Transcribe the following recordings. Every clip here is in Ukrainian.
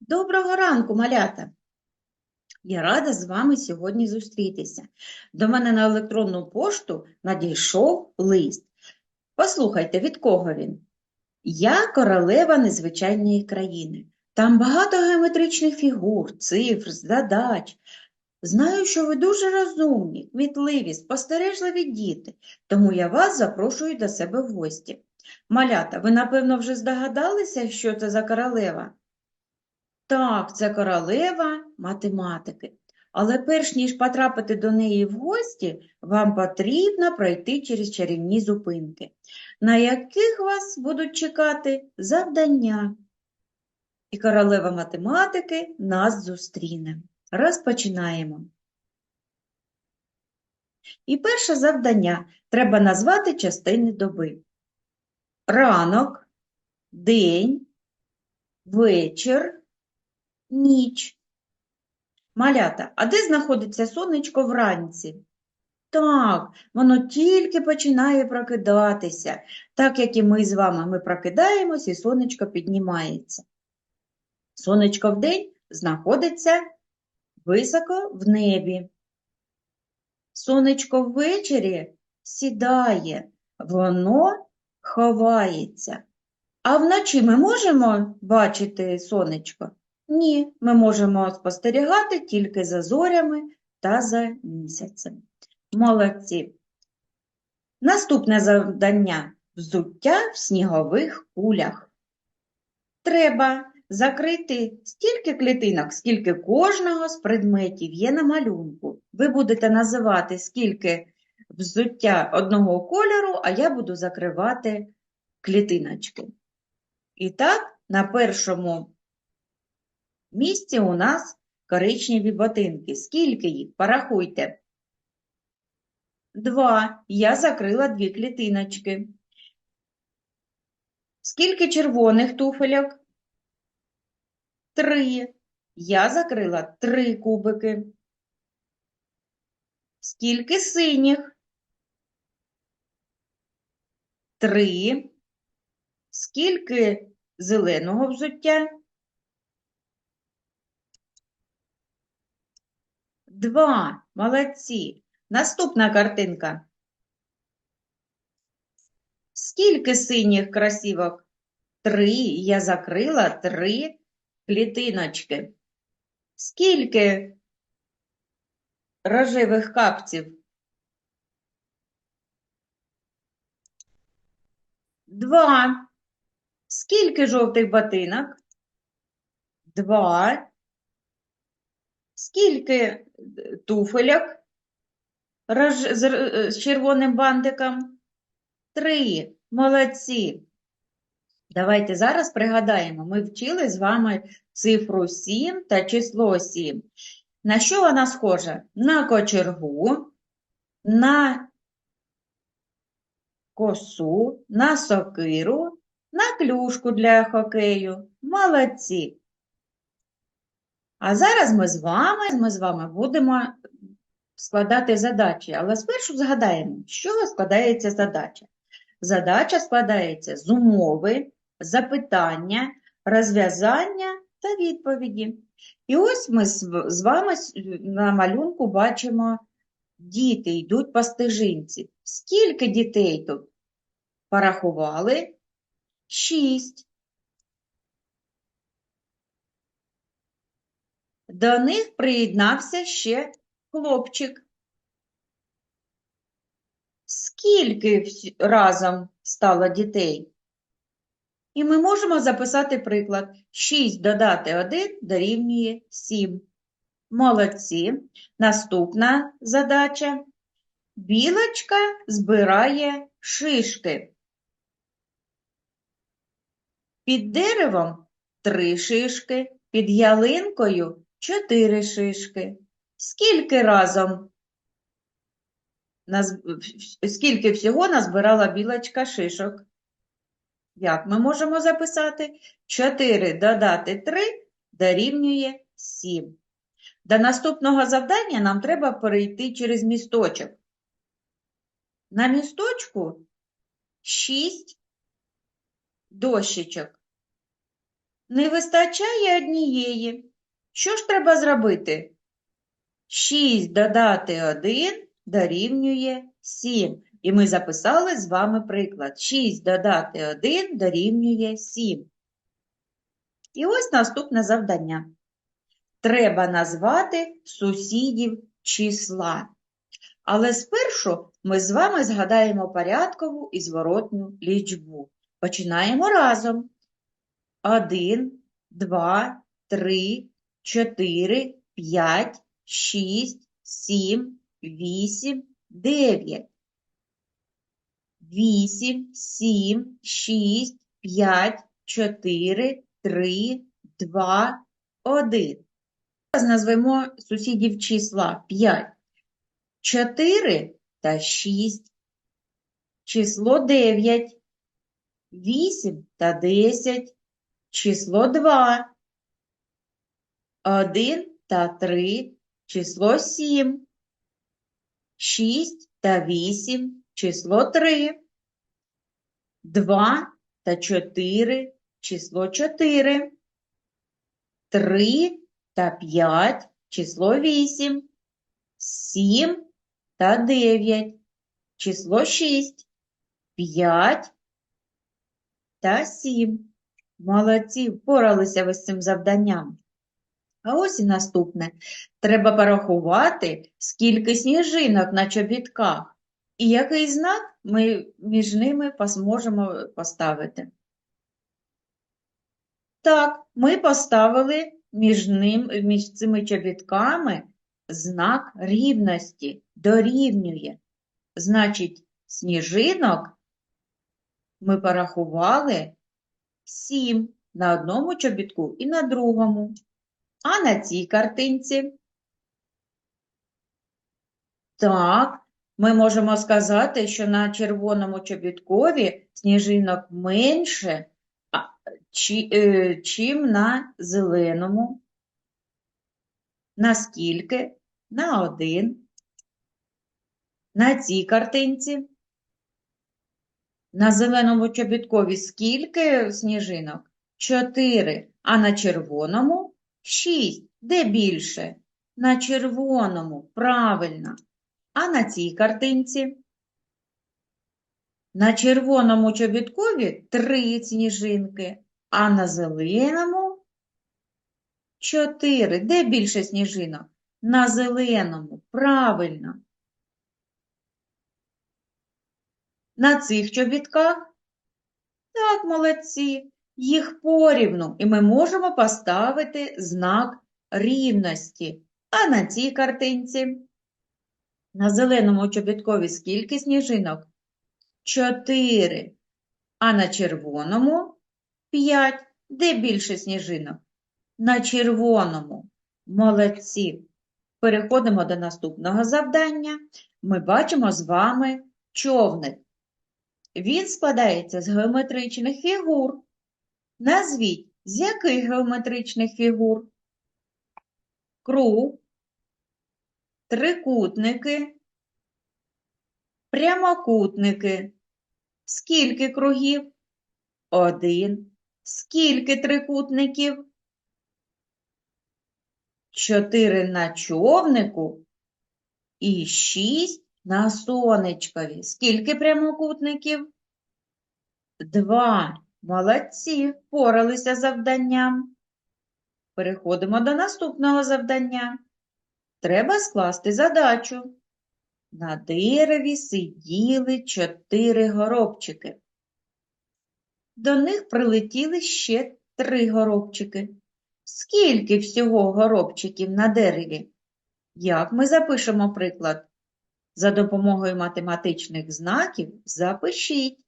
Доброго ранку, малята! Я рада з вами сьогодні зустрітися. До мене на електронну пошту надійшов лист. Послухайте, від кого він? Я королева незвичайної країни. Там багато геометричних фігур, цифр, задач. Знаю, що ви дуже розумні, кмітливі, спостережливі діти, тому я вас запрошую до себе в гості. Малята, ви, напевно, вже здогадалися, що це за королева? Так, це королева математики. Але перш ніж потрапити до неї в гості, вам потрібно пройти через чарівні зупинки, на яких вас будуть чекати завдання. І королева математики нас зустріне. Розпочинаємо. І перше завдання треба назвати частини доби. Ранок, день, вечір, ніч. Малята, а де знаходиться сонечко вранці? Так, воно тільки починає прокидатися, так як і ми з вами. Ми прокидаємось і сонечко піднімається. Сонечко вдень знаходиться високо в небі. Сонечко ввечері сідає, воно ховається. А вночі ми можемо бачити сонечко? Ні, ми можемо спостерігати тільки за зорями та за місяцем. Молодці. Наступне завдання взуття в снігових кулях. Треба закрити стільки клітинок, скільки кожного з предметів є на малюнку. Ви будете називати, скільки взуття одного кольору, а я буду закривати клітиночки. І так, на першому місці у нас коричневі ботинки. Скільки їх? Порахуйте. Два. Я закрила дві клітиночки. Скільки червоних туфельок? Три. Я закрила три кубики. Скільки синіх? Три. Скільки зеленого взуття? Два. Молодці. Наступна картинка. Скільки синіх красівок? Три. Я закрила три клітиночки. Скільки рожевих капців? Два. Скільки жовтих ботинок? Два. Скільки е, з е, з червоним бантиком? Три. Молодці. Давайте зараз пригадаємо, ми вчили з вами цифру 7 та число 7. На що вона схожа? На кочергу, на косу, на сокиру, на клюшку для хокею. Молодці. А зараз ми з вами, ми з вами будемо складати задачі. Але спершу згадаємо, чого складається задача. Задача складається з умови, запитання, розв'язання та відповіді. І ось ми з вами на малюнку бачимо, діти йдуть по стежинці. Скільки дітей тут? Порахували? Шість. До них приєднався ще хлопчик. Скільки разом стало дітей? І ми можемо записати приклад. 6 додати 1 дорівнює 7. Молодці. Наступна задача. Білочка збирає шишки. Під деревом 3 шишки, під ялинкою 4 шишки. Скільки разом скільки всього назбирала білочка шишок? Як ми можемо записати? 4 додати 3 дорівнює 7. До наступного завдання нам треба перейти через місточок. На місточку 6 дощечок. Не вистачає однієї. Що ж треба зробити? 6 додати 1 дорівнює 7. І ми записали з вами приклад. 6 додати 1 дорівнює 7. І ось наступне завдання. Треба назвати сусідів числа. Але спершу ми з вами згадаємо порядкову і зворотню лічбу. Починаємо разом. 1, 2, 3, 4, 5, 6, 7, 8, 9. 8, 7, 6, 5, 4, 3, 2, 1. Зараз назвемо сусідів числа 5. 4 та 6. Число 9. 8 та 10. Число 2. 1 та 3. Число 7. 6 та 8. Число 3. 2 та 4. Число 4. 3 та 5. Число 8. 7 та 9. Число 6. 5 та 7. Молодці, впоралися ви з цим завданням. А ось і наступне. Треба порахувати, скільки сніжинок на чобітках і який знак ми між ними зможемо поставити. Так, ми поставили між ним, між цими чобітками знак рівності, дорівнює. Значить, сніжинок ми порахували 7 на одному чобітку і на другому. А на цій картинці? Так, ми можемо сказати, що на червоному чобіткові сніжинок менше, е, чим на зеленому. Наскільки? На один. На цій картинці. На зеленому чобіткові скільки сніжинок? Чотири. А на червоному шість. Де більше? На червоному. Правильно. А на цій картинці? На червоному чобіткові три сніжинки, а на зеленому чотири. Де більше сніжинок? На зеленому. Правильно. На цих чобітках? Так, молодці, їх порівну, і ми можемо поставити знак рівності. А на цій картинці? На зеленому чобіткові скільки сніжинок? Чотири. А на червоному п'ять. Де більше сніжинок? На червоному. Молодці. Переходимо до наступного завдання. Ми бачимо з вами човник. Він складається з геометричних фігур. Назвіть, з яких геометричних фігур? Круг, трикутники, прямокутники. Скільки кругів? Один. Скільки трикутників? Чотири на човнику і шість на сонечкові. Скільки прямокутників? Два. Молодці, впоралися завданням. Переходимо до наступного завдання. Треба скласти задачу. На дереві сиділи чотири горобчики. До них прилетіли ще три горобчики. Скільки всього горобчиків на дереві? Як ми запишемо приклад? За допомогою математичних знаків запишіть.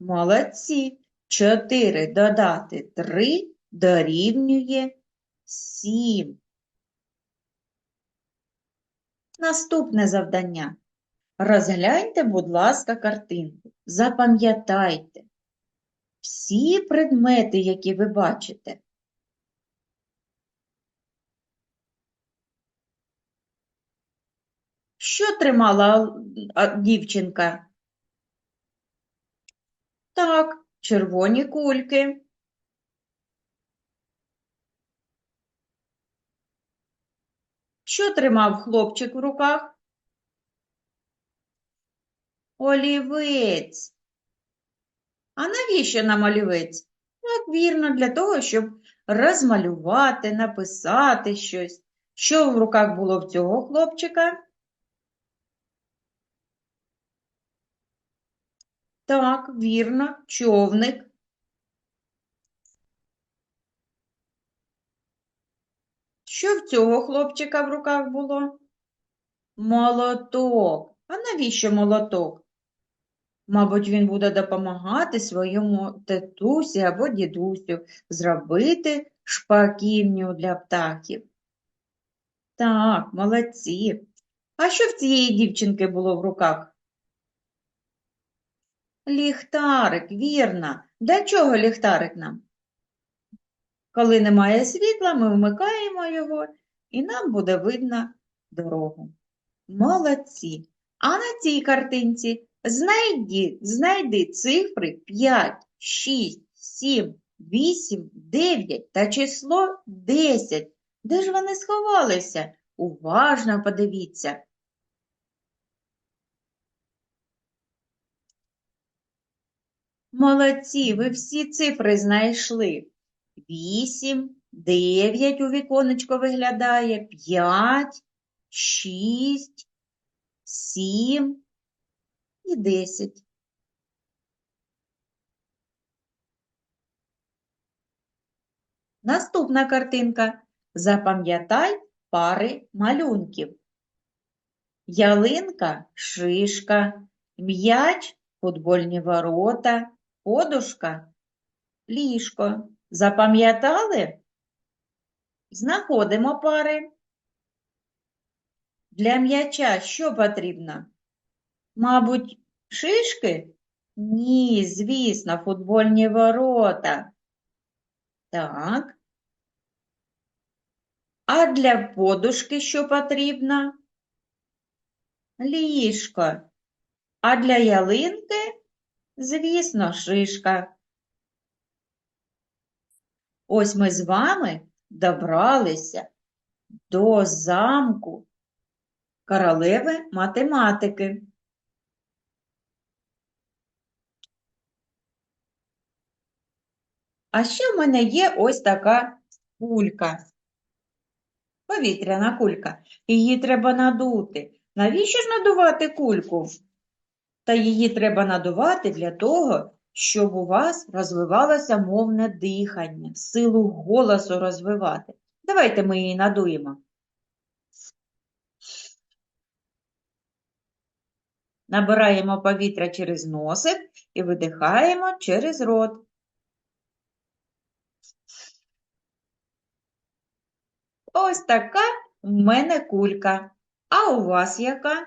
Молодці. 4 додати 3 дорівнює 7. Наступне завдання. Розгляньте, будь ласка, картинку. Запам'ятайте всі предмети, які ви бачите. Що тримала дівчинка? Так, червоні кульки. Що тримав хлопчик в руках? Олівець. А навіщо нам олівець? Так, вірно, для того, щоб розмалювати, написати щось. Що в руках було в цього хлопчика? Так, вірно, човник. Що в цього хлопчика в руках було? Молоток. А навіщо молоток? Мабуть, він буде допомагати своєму тетусі або дідусю зробити шпаківню для птахів. Так, молодці. А що в цієї дівчинки було в руках? Ліхтарик, вірно. Для чого ліхтарик нам? Коли немає світла, ми вмикаємо його, і нам буде видно дорогу. Молодці. А на цій картинці знайди, знайди цифри 5, 6, 7, 8, 9 та число 10. Де ж вони сховалися? Уважно подивіться. Молодці, ви всі цифри знайшли. 8, 9 у віконечко виглядає, 5, 6, 7 і 10. Наступна картинка. Запам'ятай пари малюнків. Ялинка – шишка, м'яч – футбольні ворота, подушка – ліжко. Запам'ятали? Знаходимо пари. Для м'яча що потрібно? Мабуть, шишки? Ні, звісно, футбольні ворота. Так. А для подушки що потрібно? Ліжко. А для ялинки, звісно, шишка. Ось ми з вами добралися до замку королеви математики. А ще в мене є ось така кулька. Повітряна кулька. Її треба надути. Навіщо ж надувати кульку? Та її треба надувати для того, щоб у вас розвивалося мовне дихання, силу голосу розвивати. Давайте ми її надуємо. Набираємо повітря через носик і видихаємо через рот. Ось така в мене кулька. А у вас яка?